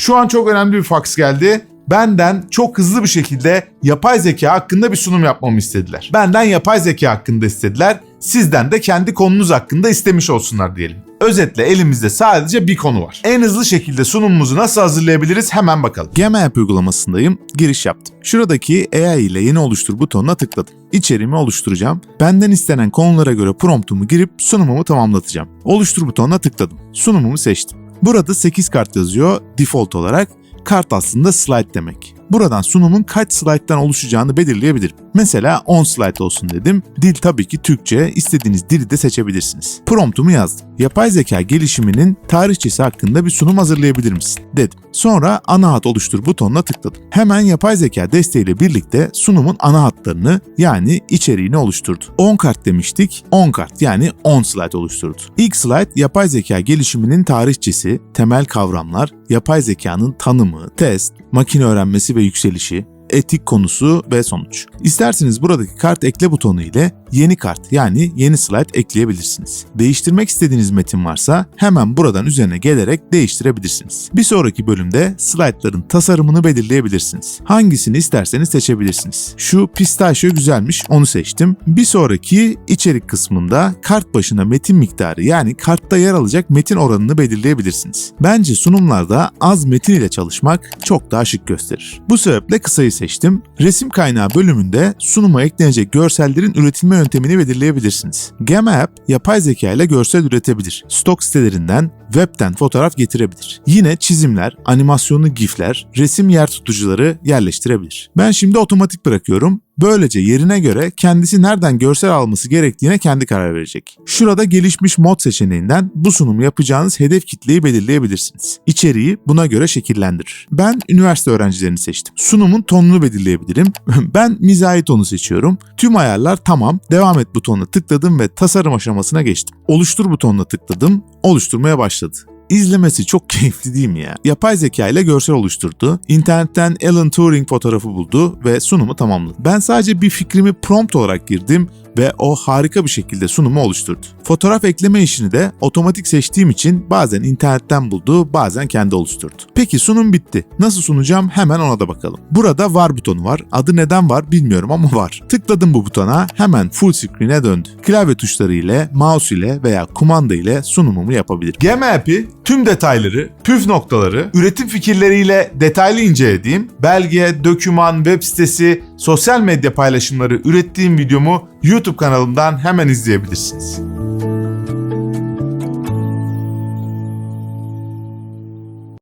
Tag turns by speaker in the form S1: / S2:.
S1: Şu an çok önemli bir fax geldi. Benden çok hızlı bir şekilde yapay zeka hakkında bir sunum yapmamı istediler. Benden yapay zeka hakkında istediler. Sizden de kendi konunuz hakkında istemiş olsunlar diyelim. Özetle elimizde sadece bir konu var. En hızlı şekilde sunumumuzu nasıl hazırlayabiliriz hemen bakalım.
S2: Gmail App uygulamasındayım. Giriş yaptım. Şuradaki AI ile yeni oluştur butonuna tıkladım. İçeriğimi oluşturacağım. Benden istenen konulara göre promptumu girip sunumumu tamamlatacağım. Oluştur butonuna tıkladım. Sunumumu seçtim. Burada 8 kart yazıyor default olarak. Kart aslında slide demek. Buradan sunumun kaç slayttan oluşacağını belirleyebilirim. Mesela 10 slide olsun dedim. Dil tabii ki Türkçe, istediğiniz dili de seçebilirsiniz. Promptumu yazdım. Yapay zeka gelişiminin tarihçesi hakkında bir sunum hazırlayabilir misin? dedim. Sonra ana hat oluştur butonuna tıkladım. Hemen yapay zeka desteğiyle birlikte sunumun ana hatlarını yani içeriğini oluşturdu. 10 kart demiştik, 10 kart yani 10 slide oluşturdu. İlk slide yapay zeka gelişiminin tarihçesi, temel kavramlar, yapay zekanın tanımı, test, makine öğrenmesi ve yükselişi, etik konusu ve sonuç. İsterseniz buradaki kart ekle butonu ile yeni kart yani yeni slide ekleyebilirsiniz. Değiştirmek istediğiniz metin varsa hemen buradan üzerine gelerek değiştirebilirsiniz. Bir sonraki bölümde slaytların tasarımını belirleyebilirsiniz. Hangisini isterseniz seçebilirsiniz. Şu pistachio güzelmiş onu seçtim. Bir sonraki içerik kısmında kart başına metin miktarı yani kartta yer alacak metin oranını belirleyebilirsiniz. Bence sunumlarda az metin ile çalışmak çok daha şık gösterir. Bu sebeple kısayı seçtim. Resim kaynağı bölümünde sunuma eklenecek görsellerin üretilme yöntemini belirleyebilirsiniz. Gamma App yapay zeka ile görsel üretebilir. Stok sitelerinden, webten fotoğraf getirebilir. Yine çizimler, animasyonlu gifler, resim yer tutucuları yerleştirebilir. Ben şimdi otomatik bırakıyorum. Böylece yerine göre kendisi nereden görsel alması gerektiğine kendi karar verecek. Şurada gelişmiş mod seçeneğinden bu sunumu yapacağınız hedef kitleyi belirleyebilirsiniz. İçeriği buna göre şekillendirir. Ben üniversite öğrencilerini seçtim. Sunumun tonunu belirleyebilirim. ben mizahi tonu seçiyorum. Tüm ayarlar tamam. Devam et butonuna tıkladım ve tasarım aşamasına geçtim. Oluştur butonuna tıkladım. Oluşturmaya başladı. İzlemesi çok keyifli değil mi ya? Yapay zeka ile görsel oluşturdu. İnternetten Alan Turing fotoğrafı buldu ve sunumu tamamladı. Ben sadece bir fikrimi prompt olarak girdim ve o harika bir şekilde sunumu oluşturdu. Fotoğraf ekleme işini de otomatik seçtiğim için bazen internetten buldu, bazen kendi oluşturdu. Peki sunum bitti. Nasıl sunacağım hemen ona da bakalım. Burada var butonu var. Adı neden var bilmiyorum ama var. Tıkladım bu butona hemen full screen'e döndü. Klavye tuşları ile, mouse ile veya kumanda ile sunumumu yapabilirim.
S1: Gema App'i tüm detayları, püf noktaları, üretim fikirleriyle detaylı incelediğim belge, doküman, web sitesi, sosyal medya paylaşımları ürettiğim videomu YouTube kanalımdan hemen izleyebilirsiniz.